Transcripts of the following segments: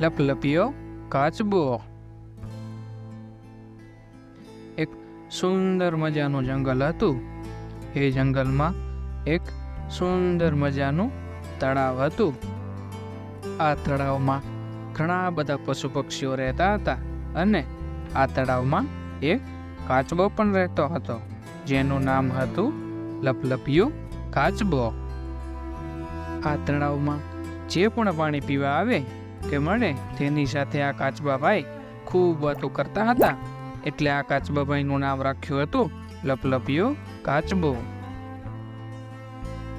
લપલપિયો કાચબો. એક સુંદર મજાનું જંગલ હતું. એ જંગલમાં એક સુંદર મજાનું તળાવ હતું. આ તળાવમાં ઘણા બધા પશુ પક્ષીઓ રહેતા હતા અને આ તળાવમાં એક કાચબો પણ રહેતો હતો, જેનું નામ હતું લપલપિયો કાચબો. આ તળાવમાં જે પણ પાણી પીવા આવે કે મળે? તેની સાથે આ કાચબાભાઈ ખૂબ વાતો કરતા હતા. એટલે આ કાચબાભાઈનું નામ રાખ્યું હતું લપલપિયો કાચબો.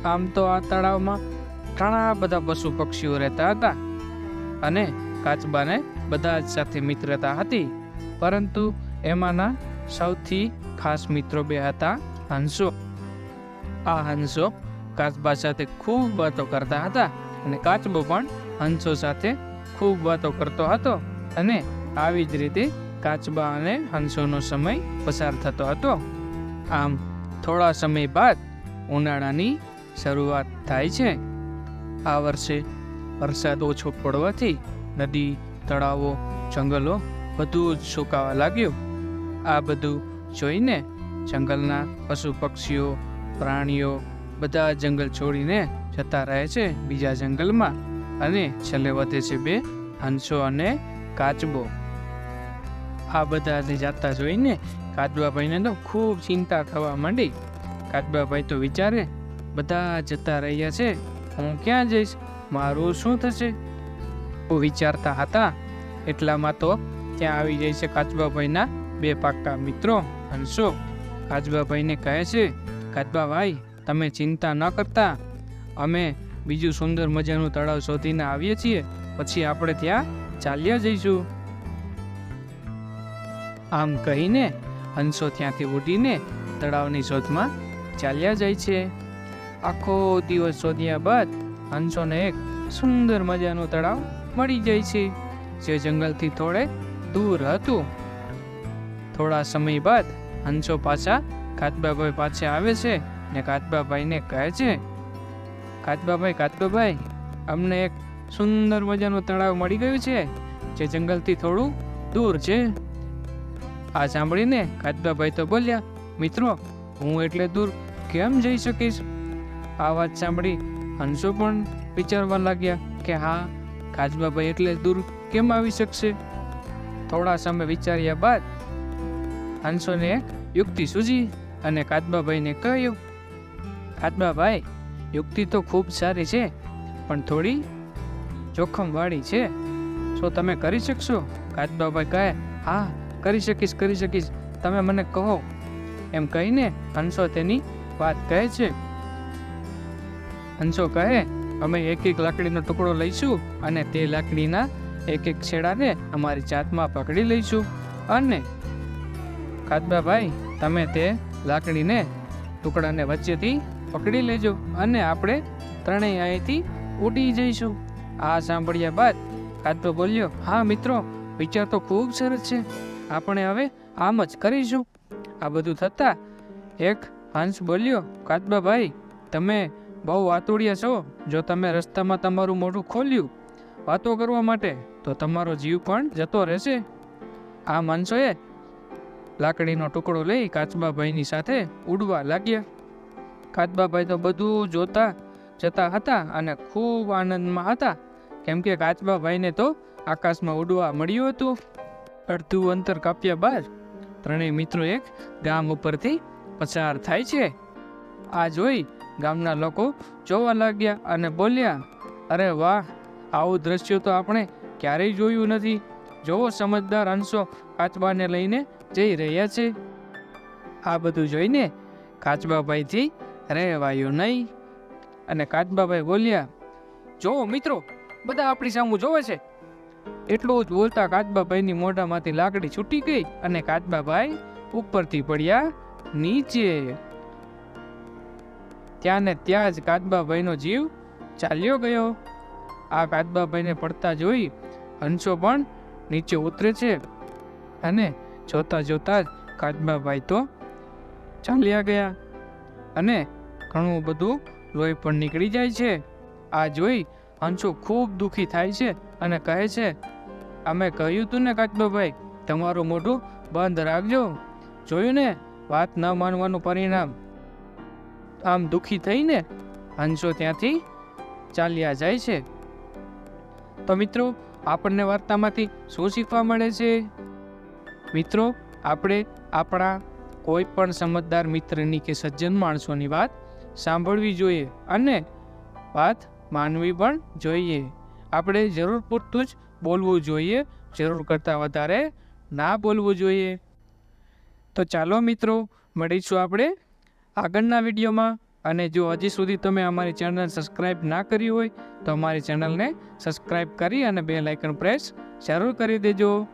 આમ તો આ તળાવમાં ઘણા બધા પશુ પક્ષીઓ રહેતા હતા અને કાચબાને બધા જ સાથે મિત્રતા હતી. પરંતુ એમાંના સૌથી ખાસ મિત્રો બે હતા હંસો. આ હંસો કાચબા સાથે ખૂબ વાતો કરતા હતા અને કાચબો પણ હંસો સાથે ખૂબ વાતો કરતો હતો અને આવી જ રીતે કાચબા અને હંસોનો સમય પસાર થતો હતો. આમ થોડા સમય બાદ ઉનાળાની શરૂઆત થાય છે. આ વર્ષે વરસાદ ઓછો પડવાથી નદી, તળાવો, જંગલો બધું જ સુકાવા લાગ્યું. આ બધું જોઈને જંગલના પશુ પક્ષીઓ, પ્રાણીઓ બધા જંગલ છોડીને જતા રહે છે બીજા જંગલમાં. અને છેલ્લે વધે છે બે હંસો અને કાચબો. આ બધાને જાતા જોઈને કાચબાભાઈને તો ખૂબ ચિંતા થવા માંડી. કાચબાભાઈ તો વિચારે, બધા જતા રહ્યા છે, હું ક્યાં જઈશ? મારું શું થશે? હું વિચારતા હતા, એટલામાં તો ત્યાં આવી જાય છે કાચબાભાઈના બે પાક્કા મિત્રો, હંસો. કાચબાભાઈને કહે છે કાચબાભાઈ તમે ચિંતા ન કરતા. અમે બીજું સુંદર મજાનું તળાવ શોધીને આવીએ છીએ. પછી આપણે ત્યાં ચાલ્યા જઈશું. આમ કહીને હંસો ત્યાંથી ઉડીને તળાવની શોધમાં ચાલ્યા જાય છે. આખો દિવસ શોધ્યા બાદ હંસોને એક સુંદર મજાનું તળાવ મળી જાય છે. જે જંગલથી થોડે દૂર હતું. થોડા સમય બાદ હંસો પાછા કાતબાભાઈ પાસે આવે છે ને કાતબાભાઈને કહે છે કાચબાભાઈ કાચબાભાઈ અમને એક સુંદર મજાનું તળાવ મળી ગયું છે, જે જંગલથી થોડું દૂર છે. આ સાંભળીને કાચબાભાઈ તો બોલ્યા, મિત્રો, હું એટલે દૂર કેમ જઈ શકીશ? આ વાત સાંભળી હંસો પણ વિચારવા લાગ્યા કે, હા કાચબાભાઈ એટલે દૂર કેમ આવી શકશે? થોડા સમય વિચાર્યા બાદ હંસોને એક યુક્તિ સૂજી અને કાચબાભાઈને કહ્યું કાચબાભાઈ યુક્તિ તો ખૂબ સારી છે, પણ થોડી જોખમવાળી છે. શું તમે કરી શકશો? કાચબાભાઈ કહે, હા, કરી શકીશ કરી શકીશ. તમે મને કહો. એમ કહીને હંસો તેની વાત કહે છે. હંસો કહે, અમે એક એક લાકડીનો ટુકડો લઈશું અને તે લાકડીના એક એક છેડાને અમારી જાતમાં પકડી લઈશું. અને કાચબાભાઈ તમે તે લાકડીને ટુકડાને વચ્ચેથી પકડી લેજો અને આપણે ત્રણેય અહીંથી ઉડી જઈશું. આ સાંભળ્યા બાદ કાચબો બોલ્યો, હા, મિત્રો, વિચાર તો ખૂબ સરસ છે. આપણે હવે આમ જ કરીશું. આ બધું થતાં એક હંસ બોલ્યો કાચબાભાઈ તમે બહુ વાતુડિયા છો. જો તમે રસ્તામાં તમારું મોઢું ખોલ્યું વાતો કરવા માટે, તો તમારો જીવ પણ જતો રહેશે. આ માણસોએ લાકડીનો ટુકડો લઈ કાચબાભાઈની સાથે ઉડવા લાગ્યા. કાચબાભાઈ તો બધું જોતા જતા હતા અને ખૂબ આનંદમાં હતા. કેમ કે કાચબાભાઈને તો આકાશમાં ઉડવા મળ્યું હતું. અડધું અંતર કાપ્યા બાદ ત્રણેય મિત્રો એક ગામ ઉપરથી પસાર થાય છે. આ જોઈ ગામના લોકો જોવા લાગ્યા અને બોલ્યા, અરે વાહ, આવું દ્રશ્ય તો આપણે ક્યારેય જોયું નથી. જોવો સમજદાર અંશો કાચબાને લઈને જઈ રહ્યા છે. આ બધું જોઈને કાચબાભાઈથી રહેવાયું નહીં. અને કાચબાભાઈ બોલ્યા, જો મિત્રો, બધા આપણી સામું જોવે છે. એટલું જ બોલતા કાચબાભાઈની મોઢામાંથી લાકડી છૂટી ગઈ અને કાચબાભાઈ ઉપરથી પડ્યા નીચે. ત્યાં ને ત્યાં જ કાચબાભાઈનો જીવ ચાલ્યો ગયો. આ કાચબાભાઈને પડતા જોઈ હંસો પણ નીચે ઉતરે છે અને જોતા જોતા જ કાચબાભાઈ તો ચાલ્યા ગયા. અને ઘણું બધું લોહી પણ નીકળી જાય છે. આ જોઈ હંસુ ખૂબ દુઃખી થાય છે અને કહે છે, અમે કહ્યું તું ને કાચબાભાઈ, તમારું મોઢું બંધ રાખજો. જોયું ને? વાત ન માનવાનું પરિણામ. આમ દુઃખી થઈને હંસો ત્યાંથી ચાલ્યા જાય છે. તો મિત્રો, આપણને વાર્તામાંથી શું શીખવા મળે છે? મિત્રો, આપણે આપણા કોઈ પણ સમજદાર મિત્રની કે સજ્જન માણસોની વાત સાંભળવી જોઈએ અને વાત માનવી પણ જોઈએ. આપણે જરૂર પૂરતું જ બોલવું જોઈએ, જરૂર કરતાં વધારે ના બોલવું જોઈએ. તો ચાલો મિત્રો, મળીશું આપણે આગળના વિડીયોમાં. અને જો હજી સુધી તમે અમારી ચેનલ સબસ્ક્રાઈબ ના કરી હોય, તો અમારી ચેનલને સબસ્ક્રાઈબ કરી અને બે લાઇકન પ્રેસ જરૂર કરી દેજો.